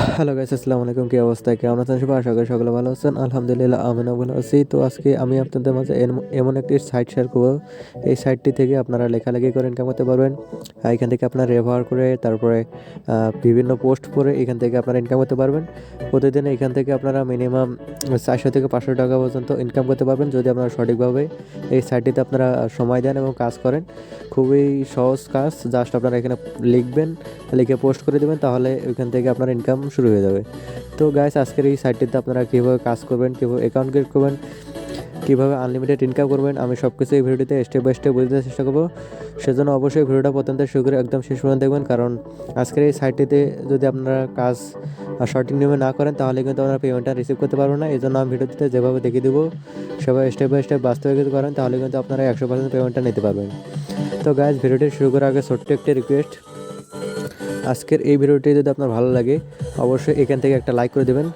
Hello guys আসসালামু আলাইকুম, কি অবস্থা? কেমন আছেন সবাই? আশা করি সকলে ভালো আছেন। আলহামদুলিল্লাহ, আমিও ভালো আছি। তো আজকে আমি আপনাদের মাঝে এমন একটি সাইট শেয়ার করব। এই সাইটটি থেকে আপনারা লেখালেখি করে ইনকাম করতে পারবেন। এখান থেকে আপনারা ব্যবহার করে, তারপরে বিভিন্ন পোস্ট করে এখান থেকে আপনারা ইনকাম করতে পারবেন। প্রতিদিন এখান থেকে আপনারা মিনিমাম চারশো থেকে পাঁচশো টাকা পর্যন্ত ইনকাম করতে পারবেন, যদি আপনারা সঠিকভাবে এই সাইটটিতে আপনারা সময় দেন এবং কাজ করেন। খুবই সহজ কাজ। জাস্ট আপনারা এখানে লিখবেন, লিখে পোস্ট করে দেবেন, তাহলে ওইখান থেকে আপনার ইনকাম শুরু হয়ে যাবে। তো গাইস আজকের এই সাইটটিতে আপনারা কীভাবে কাজ করবেন, কীভাবে অ্যাকাউন্ট ক্রিয়েট করবেন, কীভাবে আনলিমিটেড ইনকাম করবেন, আমি সব কিছু এই ভিডিওটিতে স্টেপ বাই স্টেপ বুঝতে চেষ্টা করব। সেজন্য অবশ্যই ভিডিওটা থেকে শুরু করে একদম শেষ পর্যন্ত দেখবেন, কারণ আজকের এই সাইটটিতে যদি আপনারা কাজ সঠিক নিয়মে না করেন, তাহলে কিন্তু আপনারা পেমেন্টটা রিসিভ করতে পারবেন না। এই জন্য আমি ভিডিওটিতে যেভাবে দেখিয়ে দেবো, সেভাবে স্টেপ বাই স্টেপ বাস্তবে কিছু করেন, তাহলে কিন্তু আপনারা একশো পার্সেন্ট পেমেন্টটা নিতে পারবেন। তো গাইজ ভিডিওটি শুরু করার আগে ছোট্ট একটি রিকোয়েস্ট আজকের এই ভিডিওটি যদি আপনার ভালো লাগে, অবশ্যই এখান থেকে একটা লাইক করে দেবেন।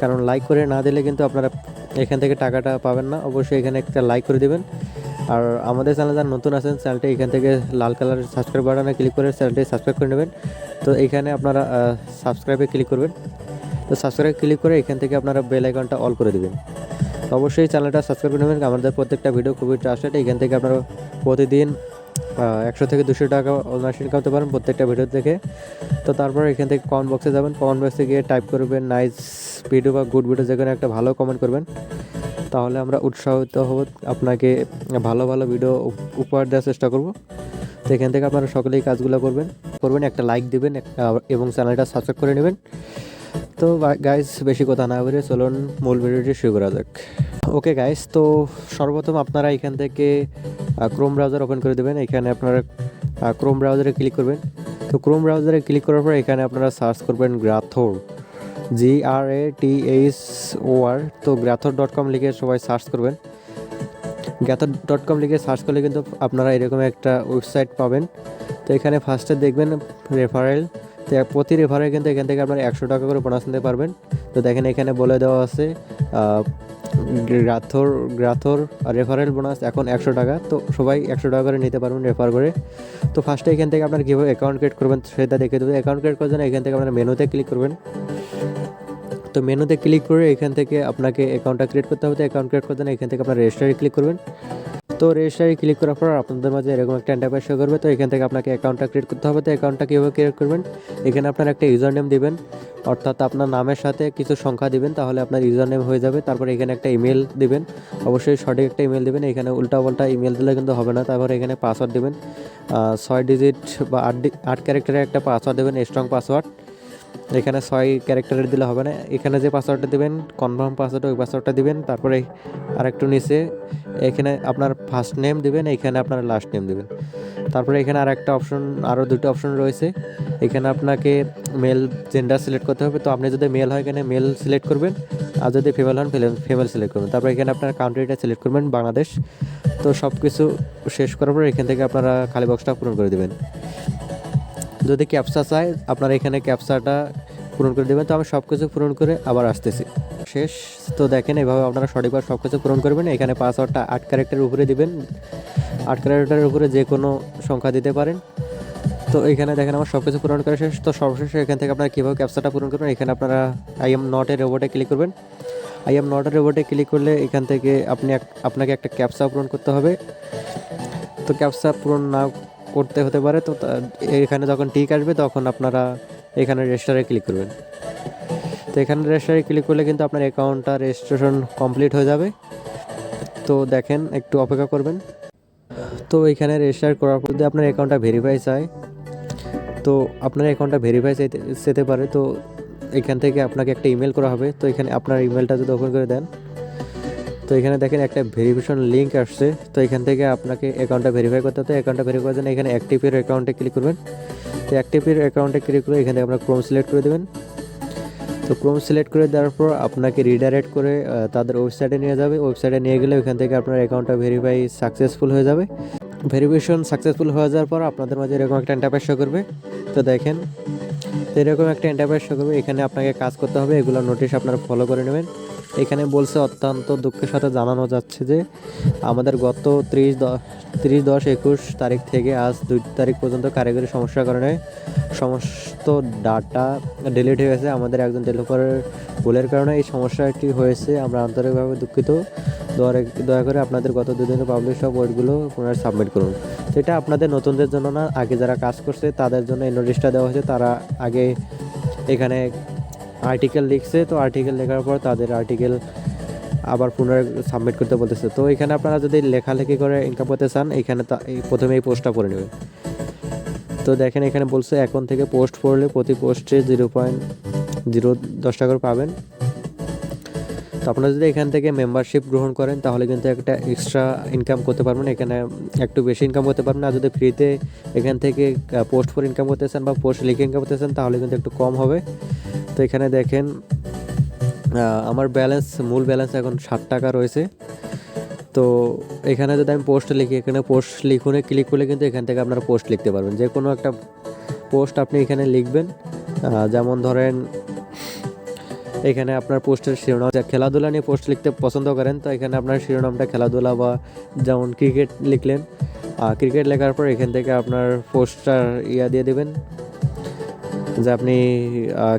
কারণ লাইক করে না দিলে কিন্তু আপনারা এখান থেকে টাকাটা পাবেন না। অবশ্যই এখানে একটা লাইক করে দেবেন। আর আমাদের চ্যানেল যারা নতুন আছেন, চ্যানেলটি এখান থেকে লাল কালার সাবস্ক্রাইব বাটনে ক্লিক করে চ্যানেলটি সাবস্ক্রাইব করে নেবেন। তো এখানে আপনারা সাবস্ক্রাইবে ক্লিক করবেন। তো সাবস্ক্রাইব ক্লিক করে এখান থেকে আপনারা বেল আইকনটা অল করে দেবেন। অবশ্যই চ্যানেলটা সাবস্ক্রাইব করে নেবেন। আমাদের প্রত্যেকটা ভিডিও খুবই ট্রাস্টেড এখান থেকে আপনারা প্রতিদিন একশো থেকে দুশো টাকা অনার্স ইনকাম করতে পারেন প্রত্যেকটা ভিডিও থেকে তো তারপর এখান থেকে কমেন্ট বক্সে যাবেন। কমেন্ট বক্সে গিয়ে টাইপ করবেন নাইস ভিডিও বা গুড ভিডিও যেখানে একটা ভালো কমেন্ট করবেন। তাহলে আমরা উৎসাহিত হব, আপনাকে ভালো ভালো ভিডিও উপহার দেওয়ার চেষ্টা করব। তো এখান থেকে আপনারা সকলেই কাজগুলো করবেন। করবেন, একটা লাইক দিবেন এবং চ্যানেলটা সাবস্ক্রাইব করে নেবেন। তো গাইজ বেশি কথা না বলে চলুন মূল ভিডিওটি শুরু করা যাক। ওকে গাইজ তো সর্বপ্রথম আপনারা এখান থেকে ক্রোম ব্রাউজার ওপেন করে দেবেন। এখানে আপনারা ক্রোম ব্রাউজারে ক্লিক করবেন। তো ক্রোম ব্রাউজারে ক্লিক করার পর এখানে আপনারা সার্চ করবেন গ্রাথোর জি আর এ টি এইচ ও আর তো গ্রাথর ডট কম লিখে সবাই সার্চ করবেন। গ্যাথর ডট কম লিখে সার্চ করলে কিন্তু আপনারা এরকম একটা ওয়েবসাইট পাবেন। তো এখানে ফার্স্টে দেখবেন রেফারেল তো প্রতি রেফারেল কিন্তু এখান থেকে আপনার একশো টাকা করে বোনাস নিতে পারবেন। তো দেখেন এখানে বলে দেওয়া আছে গ্রাথর গ্রাথর রেফারেল বোনাস এখন একশো টাকা। তো সবাই একশো টাকা করে নিতে পারবেন রেফার করে। তো ফার্স্টে এখান থেকে আপনার কীভাবে অ্যাকাউন্ট ক্রিয়েট করবেন সেটা দেখে দেবেন অ্যাকাউন্ট ক্রিয়েট করার জন্য এখান থেকে আপনার মেনুতে ক্লিক করবেন। তো মেনুতে ক্লিক করে এখান থেকে আপনাকে অ্যাকাউন্টটা ক্রিয়েট করতে হবে। তো অ্যাকাউন্ট ক্রিয়েট করতে এখান থেকে আপনার রেজিস্টারে ক্লিক করবেন। তো রেজিস্টারে ক্লিক করার পর আপনাদের মাঝে এরকম একটা ইন্টারফেস শো করবে। তো এখান থেকে আপনাকে অ্যাকাউন্টটা ক্রিয়েট করতে হবে। তো অ্যাকাউন্টটা কীভাবে ক্রিয়েট করবেন? এখানে আপনার একটা ইউজার নেম দিবেন। অর্থাৎ আপনার নামের সাথে কিছু সংখ্যা দিবেন, তাহলে আপনার ইউজার নেম হয়ে যাবে। তারপর এখানে একটা ইমেল দিবেন। অবশ্যই সঠিক একটা ইমেল দিবেন। এখানে উল্টা পাল্টা ইমেল দিলে কিন্তু হবে না। তারপর এখানে পাসওয়ার্ড দেবেন। ছয় ডিজিট বা আট আট ক্যারেক্টারের একটা পাসওয়ার্ড দেবেন স্ট্রং পাসওয়ার্ড এখানে ছয় ক্যারেক্টারের দিলে হবে না। এখানে যে পাসওয়ার্ডটা দেবেন কনফার্ম পাসওয়ার্ড ওই পাসওয়ার্ডটা দিবেন, তারপরে আরেকটু নিচে এখানে আপনার ফার্স্ট নেম দিবেন, এখানে আপনার লাস্ট নেম দিবেন। তারপরে এখানে আর একটা অপশন আরও দুটো অপশন রয়েছে। এখানে আপনাকে মেল জেন্ডার সিলেক্ট করতে হবে। তো আপনি যদি মেল হয়, এখানে মেল সিলেক্ট করবেন। আর যদি ফিমেল হন ফিমেল সিলেক্ট করবেন। তারপরে এখানে আপনার কান্ট্রিটা সিলেক্ট করবেন, বাংলাদেশ। তো সব কিছু শেষ করার পর এখান থেকে আপনারা খালি বক্সটা পূরণ করে দেবেন। যদি ক্যাপসা চাই, আপনারা এখানে ক্যাপসাটা পূরণ করে দেবেন। তো আমি সব কিছু পূরণ করে আবার আসতেছি। শেষ। তো দেখেন, এভাবে আপনারা সঠিকভাবে সব কিছু পূরণ করবেন। এখানে পাসওয়ার্ডটা আট ক্যারেক্টারের উপরে দিবেন। আট ক্যারেক্টারের উপরে যে কোনো সংখ্যা দিতে পারেন। তো এখানে দেখেন, আমার সব কিছু পূরণ করা শেষ। তো সর্বশেষে এখান থেকে আপনারা কীভাবে ক্যাপসাটা পূরণ করবেন, এখানে আপনারা আই এম নট এর রোবটে ক্লিক করবেন। আই এম নট রোবটে ক্লিক করলে এখান থেকে আপনি আপনাকে একটা ক্যাপসা পূরণ করতে হবে। তো ক্যাপসা পূরণ না করতে হতে পারে, তো এখানে যখন টিক আসবে তখন আপনারা এখানে রেজিস্টারে ক্লিক করবেন। তো এখানে রেজিস্টারে ক্লিক করলে কিন্তু আপনার অ্যাকাউন্টটা রেজিস্ট্রেশন কমপ্লিট হয়ে যাবে। তো দেখেন, একটু অপেক্ষা করবেন। তো এখানে রেজিস্টার করার পর যদি আপনার অ্যাকাউন্টটা ভেরিফাই চায়, তো আপনার অ্যাকাউন্টটা ভেরিফাই যেতে পারে, তো এখান থেকে আপনাকে একটা ইমেল করা হবে। তো এখানে আপনার ইমেলটা যদি ওপেন করে দেন তো এখানে দেখেন একটা ভেরিফিকেশন লিঙ্ক আসছে। তো এখান থেকে আপনাকে অ্যাকাউন্টটা ভেরিফাই করতে হবে। অ্যাকাউন্টটা ভেরিফাই করার জন্য এখানে অ্যাক্টিভের অ্যাকাউন্টে ক্লিক করবেন। তো অ্যাক্টিভের অ্যাকাউন্টে ক্লিক করে এখান থেকে আপনার ক্রোম সিলেক্ট করে দেবেন। তো ক্রোম সিলেক্ট করে দেওয়ার পর আপনাকে রিডাইরেক্ট করে তাদের ওয়েবসাইটে নিয়ে যাবে। ওয়েবসাইটে নিয়ে গেলে ওখান থেকে আপনার অ্যাকাউন্টটা ভেরিফাই সাকসেসফুল হয়ে যাবে। ভেরিফিকেশন সাকসেসফুল হয়ে যাওয়ার পর আপনাদের মাঝে এরকম একটা ইন্টারফেস শো করবে। তো দেখেন, তো এরকম একটা ইন্টারফেস শো করবে। এখানে আপনাকে কাজ করতে হবে। এগুলো নোটিশ আপনারা ফলো করে নেবেন। এখানে বলছে অত্যন্ত দুঃখের সাথে জানানো যাচ্ছে যে আমাদের গত ত্রিশ তিরিশ দশ একুশ তারিখ থেকে আজ দুই তারিখ পর্যন্ত কারিগরি সমস্যার কারণে সমস্ত ডাটা ডিলিট হয়ে গেছে। আমাদের একজন ডেভেলপারের ভুলের কারণে এই সমস্যাটি হয়েছে। আমরা আন্তরিকভাবে দুঃখিত। দয়া করে আপনাদের গত দুদিনের পাবলিশ সব ওয়েটগুলো পুনরায় সাবমিট করুন। সেটা আপনাদের নতুনদের জন্য না, আগে যারা কাজ করছে তাদের জন্য এই নোটিশটা দেওয়া হয়েছে। তারা আগে এখানে আর্টিকেল লিখছে, তো আর্টিকেল লেখার পর তাদের আর্টিকেল আবার পুনরায় সাবমিট করতে বলতেছে। তো এখানে আপনারা যদি লেখালেখি করে ইনকাম করতে চান, এখানে প্রথমে এই পোস্টটা করে নেবেন। তো দেখেন এখানে বলছে, এখন থেকে পোস্ট পড়লে প্রতি পোস্টে জিরো পয়েন্ট জিরো দশ টাকা করে পাবেন। তো আপনারা যদি এখান থেকে মেম্বারশিপ গ্রহণ করেন, তাহলে কিন্তু একটা এক্সট্রা ইনকাম করতে পারবেন। এখানে একটু বেশি ইনকাম করতে পারবেন। আর যদি ফ্রিতে এখান থেকে পোস্ট করে ইনকাম করতে চান বা পোস্ট লিখে ইনকাম করতে চান, তাহলে কিন্তু একটু কম হবে। তো এখানে দেখেন আমার ব্যালেন্স মূল ব্যালেন্স এখন ষাট টাকা রয়েছে। তো এখানে যদি আমি পোস্ট লিখি এখানে পোস্ট লিখুনে ক্লিক করলে কিন্তু এখান থেকে আপনারা পোস্ট লিখতে পারবেন। যে কোনো একটা পোস্ট আপনি এখানে লিখবেন। যেমন ধরেন এখানে আপনার পোস্টের শিরোনাম, যা খেলাধুলা নিয়ে পোস্ট লিখতে পছন্দ করেন, তো এখানে আপনার শিরোনামটা খেলাধুলা বা যেমন ক্রিকেট লিখলেন। ক্রিকেট লেখার পর এখান থেকে আপনার পোস্টার ইয়া দিয়ে দেবেন, যে আপনি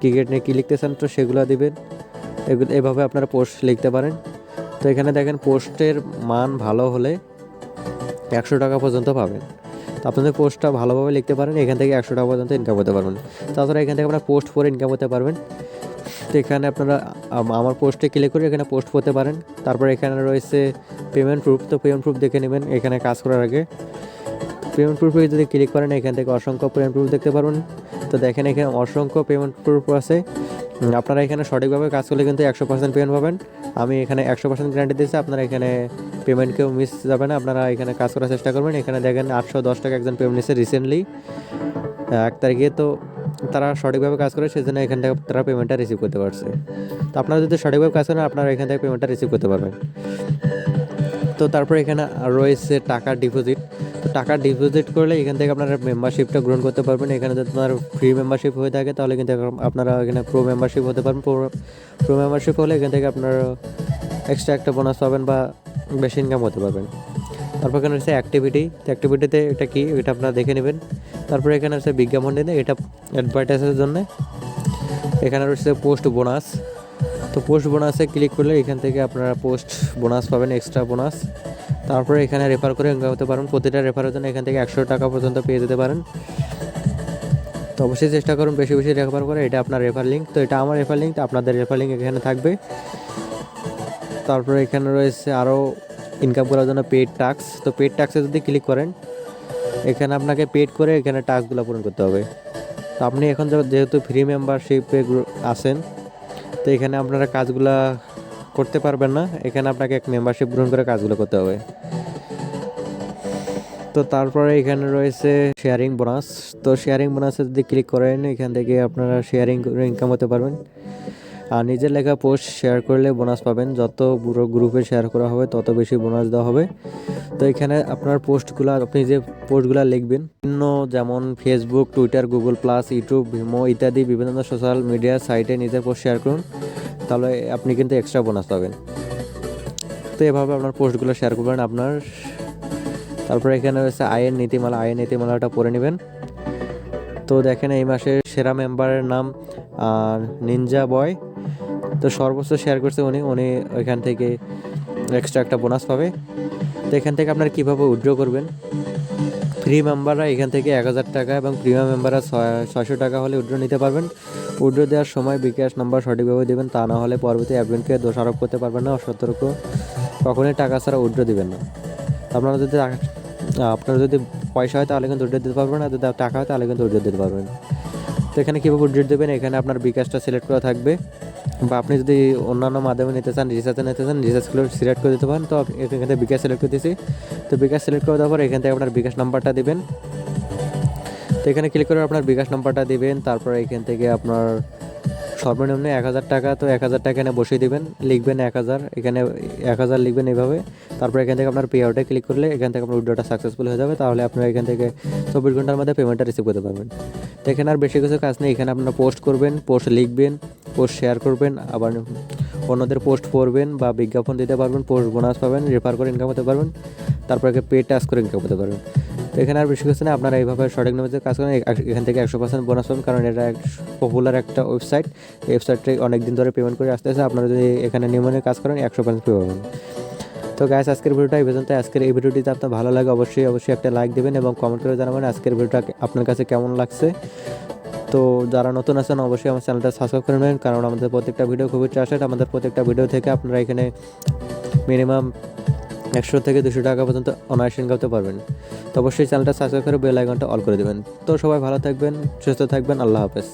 ক্রিকেট নিয়ে কী লিখতে চান তো সেগুলো দিবেন। এগুলো, এভাবে আপনারা পোস্ট লিখতে পারেন। তো এখানে দেখেন, পোস্টের মান ভালো হলে একশো টাকা পর্যন্ত পাবেন। তো আপনাদের পোস্টটা ভালোভাবে লিখতে পারেন, এখান থেকে একশো টাকা পর্যন্ত ইনকাম করতে পারবেন। তাছাড়া এখান থেকে আপনারা পোস্ট করে ইনকাম করতে পারবেন। তো এখানে আপনারা আমার পোস্টে ক্লিক করে এখানে পোস্ট করতে পারেন। তারপর এখানে রয়েছে পেমেন্ট প্রুফ তো পেমেন্ট প্রুফ দেখে নেবেন এখানে কাজ করার আগে। পেমেন্ট প্রুফে যদি ক্লিক করেন, এখান থেকে অসংখ্য পেমেন্ট প্রুফ দেখতে পারবেন। তো দেখেন এখানে অসংখ্য পেমেন্ট প্রুফ আছে। আপনারা এখানে সঠিকভাবে কাজ করলে কিন্তু একশো পার্সেন্ট পেমেন্ট পাবেন। আমি এখানে একশো পার্সেন্ট গ্যারান্টি দিয়েছি, আপনারা এখানে পেমেন্ট কেউ মিস যাবে না। আপনারা এখানে কাজ করার চেষ্টা করবেন। এখানে দেখেন আটশো দশ টাকা একজন পেমেন্ট নিচ্ছে রিসেন্টলি এক তারিখে তো তারা সঠিকভাবে কাজ করে, সেজন্য এখান থেকে তারা পেমেন্টটা রিসিভ করতে পারছে। তো আপনারা যদি সঠিকভাবে কাজ করেন, আপনারা এখান থেকে পেমেন্টটা রিসিভ করতে পারবেন। তো তারপরে এখানে রয়েছে টাকা ডিপোজিট তো টাকা ডিপোজিট করলে এখান থেকে আপনারা মেম্বারশিপটা গ্রহণ করতে পারবেন। এখানে যদি আপনার ফ্রি মেম্বারশিপ হয়ে থাকে, তাহলে কিন্তু আপনারা এখানে প্রো মেম্বারশিপ হতে পারবেন। প্রো মেম্বারশিপ হলে এখান থেকে আপনার এক্সট্রা একটা বোনাস পাবেন বা বেশি ইনকাম হতে পারবেন। তারপর এখানে হচ্ছে অ্যাক্টিভিটি অ্যাক্টিভিটিতে এটা কি? এটা আপনারা দেখে নেবেন। তারপরে এখানে হচ্ছে বিজ্ঞাপন দিতে এটা অ্যাডভার্টাইজের জন্য। এখানে রয়েছে পোস্ট বোনাস তো পোস্ট বোনাসে ক্লিক করলে এখান থেকে আপনারা পোস্ট বোনাস পাবেন এক্সট্রা বোনাস তারপরে এখানে রেফার করে ইনকাম করতে পারেন প্রতিটা রেফারের জন্য এখান থেকে একশো টাকা পর্যন্ত পেয়ে যেতে পারেন। তো অবশ্যই চেষ্টা করুন বেশি বেশি রেফার করে এটা আপনার রেফার লিঙ্ক তো এটা আমার রেফার লিঙ্ক তো আপনাদের রেফার লিঙ্ক এখানে থাকবে। তারপরে এখানে রয়েছে আরও ইনকাম করার জন্য পেড টাক্স তো পেড টাক্সে যদি ক্লিক করেন এখানে আপনাকে পেড করে এখানে টাস্কগুলো পূরণ করতে হবে। তো আপনি এখন যেহেতু ফ্রি মেম্বারশিপে আছেন, তো এখানে আপনারা কাজগুলা করতে পারবেন না। এখানে আপনাকে এক মেম্বারশিপ গ্রহণ করে কাজগুলো করতে হবে। তো তারপরে এখানে রয়েছে শেয়ারিং বোনাস তো শেয়ারিং বোনাসে যদি ক্লিক করেন, এখান থেকে আপনারা শেয়ারিং ইনকাম হতে পারবেন। আর নিজের লেখা পোস্ট শেয়ার করলে বোনাস পাবেন। যত পুরো গ্রুপে শেয়ার করা হবে, তত বেশি বোনাস দেওয়া হবে। তো এখানে আপনার পোস্টগুলো আপনি যে পোস্টগুলো লিখবেন, বিভিন্ন যেমন Facebook Twitter Google plus YouTube Vimeo ইত্যাদি বিভিন্ন সোশ্যাল মিডিয়া সাইটে নিজের পোস্ট শেয়ার করুন, তাহলে আপনি কিন্তু এক্সট্রা বোনাস পাবেন। তো এভাবে আপনার পোস্টগুলো শেয়ার করবেন আপনার। তারপরে এখানে রয়েছে আয়ের নীতিমালা। আয়ের নীতিমালাটা পড়ে নেবেন। তো দেখেন এই মাসের সেরা মেম্বারের নাম নিনজা বয় তো সর্বোচ্চ শেয়ার করছে উনি। উনি ওইখান থেকে এক্সট্রা একটা বোনাস পাবে। তো এখান থেকে আপনারা কীভাবে উইথড্র করবেন? ফ্রি মেম্বাররা এখান থেকে এক হাজার টাকা এবং প্রিমিয়াম মেম্বাররা ছয়- ছয়শো টাকা হলে উইথড্র নিতে পারবেন। উইথড্র দেওয়ার সময় বিকাশ নাম্বার সঠিকভাবে দেবেন, তা না হলে পরবর্তী অ্যাডমিনকে দোষারোপ করতে পারবেন না অসতর্ক কখনোই টাকা ছাড়া উইথড্র দিবেন না। আপনারা যদি আপনার যদি পয়সা হয় তাহলে কিন্তু উইথড্র দিতে পারবেন, আর যদি টাকা হয় তাহলে কিন্তু উইথড্র দিতে পারবেন। তো এখানে কীভাবে উইথড্র দেবেন? এখানে আপনার বিকাশটা সিলেক্ট করা থাকবে। বা আপনি যদি অন্যান্য মাধ্যমে নিতে চান রিচার্জে নিতে চান রিচার্জগুলো সিলেক্ট করে দিতে পারেন, তো এখান থেকে বিকাশ সিলেক্ট করে দিয়েছি। তো বিকাশ সিলেক্ট করে দেওয়ার পর এখান থেকে আপনার বিকাশ নাম্বারটা দেবেন। তো এখানে ক্লিক করে আপনার বিকাশ নাম্বারটা দেবেন, তারপর এখান থেকে আপনার সর্বনিম্ন এক হাজার টাকা, তো এক হাজার টাকা এখানে বসিয়ে দিবেন, লিখবেন এক হাজার, এখানে এক হাজার লিখবেন এইভাবে তারপর এখান থেকে আপনার পে আউটে ক্লিক করলে এখান থেকে আপনার উইড্রোটা সাকসেসফুল হয়ে যাবে, তাহলে আপনারা এখান থেকে চব্বিশ ঘণ্টার মধ্যে পেমেন্টটা রিসিভ করতে পারবেন। তো এখানে আর বেশি কিছু কাজ নেই, এখানে আপনারা পোস্ট করবেন পোস্ট লিখবেন পোস্ট শেয়ার করবেন, আবার অন্যদের পোস্ট পড়বেন বা বিজ্ঞাপন দিতে পারবেন পোস্ট বোনাস পাবেন রেফার করে ইনকাম করতে পারবেন, তারপরে পে টাস্ক করে ইনকাম করতে পারবেন। তো এখানে আর বেশি কিছু না, আপনারা এইভাবে সঠিক নিয়মিত কাজ করেন এখান থেকে একশো পার্সেন্ট বোনাস পাবেন, কারণ এটা এক পপুলার একটা ওয়েবসাইট ওয়েবসাইটে অনেক দিন ধরে পেমেন্ট করে আসতেছে, আপনারা যদি এখানে নিয়মনে কাজ করেন, একশো পার্সেন্ট পে পাবেন। তো গ্যাস আজকের ভিডিওটা এই পর্যন্ত আজকের এই ভিডিওটিতে আপনার ভালো লাগে, অবশ্যই অবশ্যই একটা লাইক দেবেন এবং কমেন্ট করে জানাবেন আজকের ভিডিওটা আপনার কাছে কেমন লাগছে। তো যারা নতুন আছেন, অবশ্যই আমার চ্যানেলটা সাবস্ক্রাইব করে নেবেন, কারণ আমাদের প্রত্যেকটা ভিডিও খুবই ট্রাস্টেড আমাদের প্রত্যেকটা ভিডিও থেকে আপনারা এখানে মিনিমাম একশো থেকে দুশো টাকা পর্যন্ত অনায়াসে ইনকাম করতে পারবেন। তো অবশ্যই চ্যানেলটা সাবস্ক্রাইব করে বেল আইকনটা অল করে দেবেন। তো সবাই ভালো থাকবেন, সুস্থ থাকবেন, আল্লাহ হাফেজ।